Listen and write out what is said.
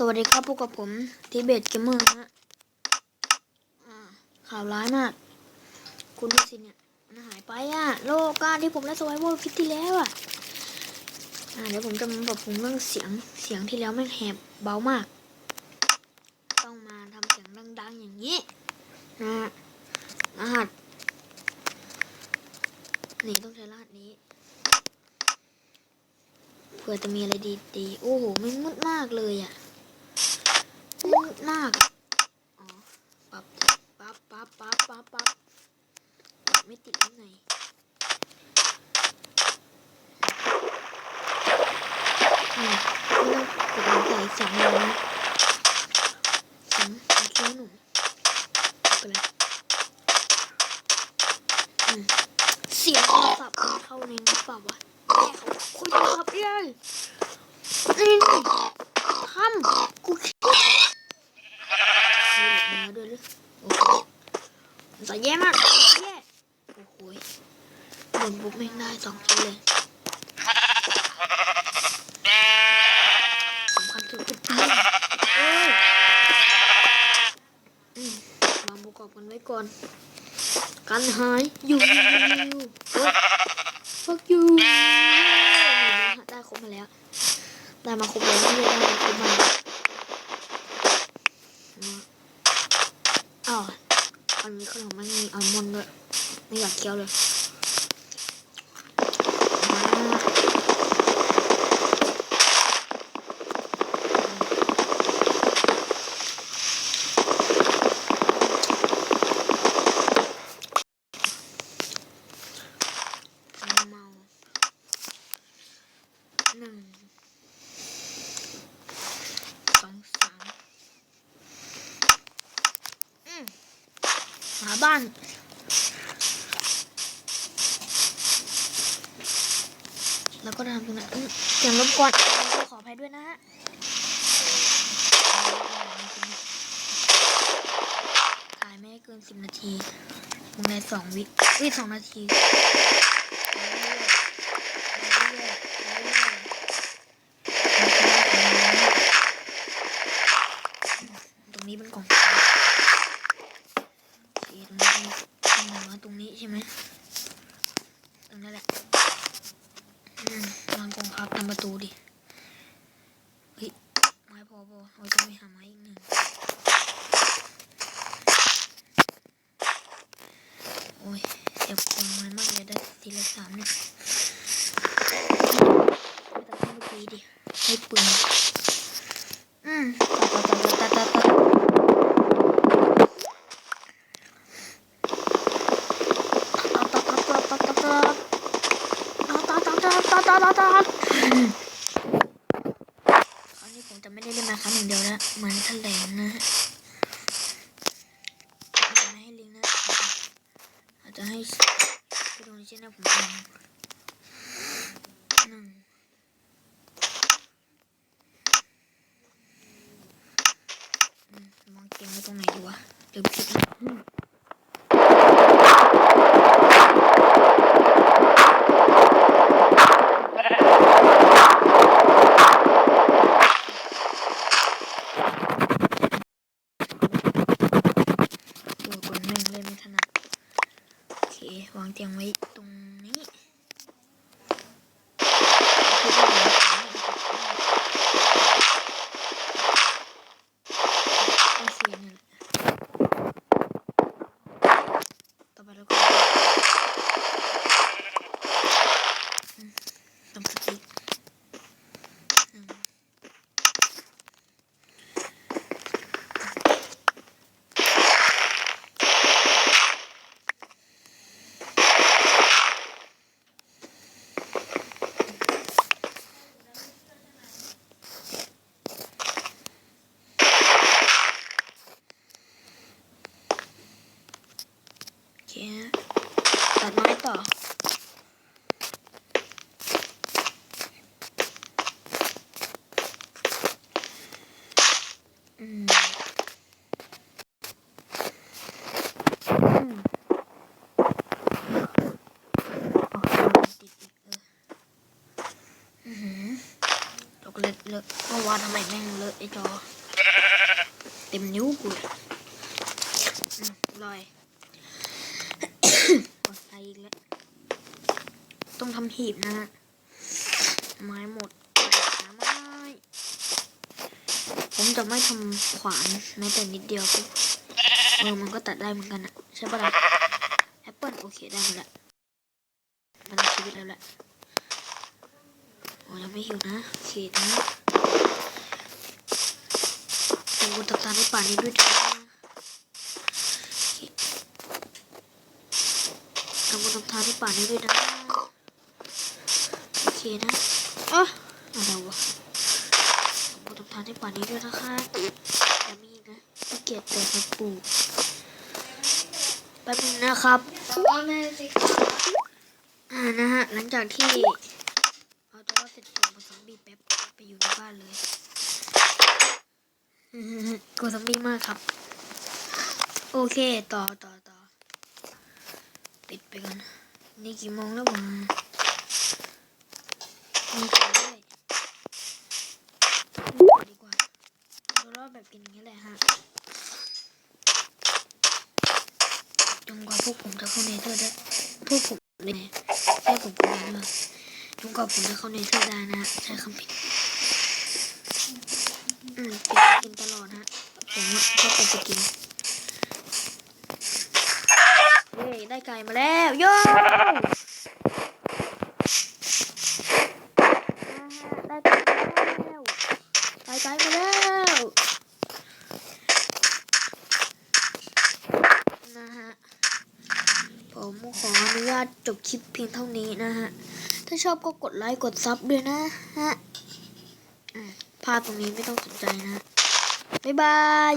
สวัสดีครับพบกับผมทีเบตเกมเมอร์นะฮะข่าวร้ายมาก คุณดูสิเนี่ยมันหายไปอะโลกการที่ผมได้สไวเวอร์ฟิตที่แล้วอะอ่าเดี๋ยวผมจะมาปรับปรุงเรื่องเสียงเสียงที่แล้วแม่งแหบเบามาก ต้องมาทำเสียงดังๆอย่างนี้นะรหัสนี่ต้องใช้รหัสนี้เผื่อจะมีอะไรดีๆโอ้โหไม่งมืดมากเลยอะ่ะ ไม่งมืดมากอ๋อปั๊บปั๊บปั๊บปั๊บปั๊บปั๊บไม่ติดยังไงอืมไม่ต้องกดใส่สียงเลยนะสียงเสียงคิ้วหนุ่มไปเลยอืมเสียงโทรศัพท์เข้าในนี้เปล่าวะแย่เขาคุยโทรศัพท์ยังนี่ทำกูคิดมีหลุดมาด้วยห รือโอ้โหแต่แย่มากแย่โอ้โหบนบุ๊กแม่ได้สองทีเลยสำคัญสุดคือปืนเอ้ยมวางประกอบกันไว้ก่อน กันหายอยู่เฮ้ย fuck you นี่ได้ครบมาแล้ว ได้มาครบแล้วไม่ได้มาครบมา อ๋ออันนี้ขนมมันมีอัลมอนด์ด้วยไม่อยากเคี้ยวเลยมาเมาหนึ่งสองสามอืมหา บ้านแล้วก็ทำตรงนั้นเสียงรบกวนขออภัยด้วยนะฮะถ่ายไม่เกินสิบนาทีลงในสองวิวิสองนาทีตรงนี้เป็นกล่องโอเคตรงนี้เป็นตรงไหนวะตรงนี้ใช่ไหมตรง นั้นแหละวางกองพับทำประตูดิเฮ้ยไม้พอพอเราต้องไปหาไม้อีกหนึ่งโอ้ยเจ็บคอไม้มากเลยได้ทีละสามเนี่ยไม่ตัดให้ลูกปีดิให้ปืน ตาคราวนี้ผมจะไม่ได้เล่นมาครั้งหนึ่งเดียวแล้วเหมือนแถลงนะฮะจะไม่ให้ลิงนะอาจจะให้ไปดูในช่องผมเองหนึ่งอืมวางเกมไว้ตรงไหนดีวะเดี๋ยวผิดนะอืม ตัวกดแม่งเล่นไม่ถนัดโอเค วางเตียงไว้ตรงนี้คิดว่าเดี๋ยวโอเคนี่แหละ อะเมื่อวานทำไมแม่งเลอะไอจอ เต็มนิ้วกูเลยอืมลอยปลอดภัยอีกแล้ว ต้องทำหีบนะฮะ ไม้หมดไม้ผมจะไม่ทำขวานแม้แต่นิดเดียวปุ๊บเออมันก็ตัดได้เหมือนกันอะใช่ปะล่ะแอปเปิลโอเคได้หมดแล้วมันชีวิตแล้วแหละโอ้ยังไม่หิวนะโอเคนะ เป็นบุญตาในป่านี้ด้วยนะโอเคทำบุญตาในป่านี้ด้วยนะ โอเคนะอ๋ออะไรวะผมทำทานในป่านี้ด้วยนะคะอย่ามีนะขี้เกียจแต่มาปลูกแป๊บนึงนะครับอแม่สิครับอ่านะฮะ หลังจากที่เอาตัวเสร็จผมกับซอมบีแป๊บไปอยู่ในบ้านเลย กลัวซอมบี้มากครับ โอเคต่อต่อต่อปิดไปก่อน นี่กี่โมงแล้วมามีไปเรื่อยดีกว่าเรารอดแบบกินอย่างนี้แหละฮะจนกว่าพวกผมจะเข้าเนเธอร์ได้ พวกผมเลยแค่ผมคนเดียวยจนกว่าผมจะเข้าเนเธอร์ได้นะใช้คำผิด อืมปิดกินตลอดนะผมอะชอบเป็นสกินเย้ได้ไก่มาแล้วโย่ได้ไก่มาแล้วได้ไก่มาแล้วนะฮะผมขออนุญาตจบคลิปเพียงเท่านี้นะฮะถ้าชอบก็กดไลค์กดซับด้วยนะฮะ พลาดตรงนี้ไม่ต้องสนใจนะ บ๊ายบาย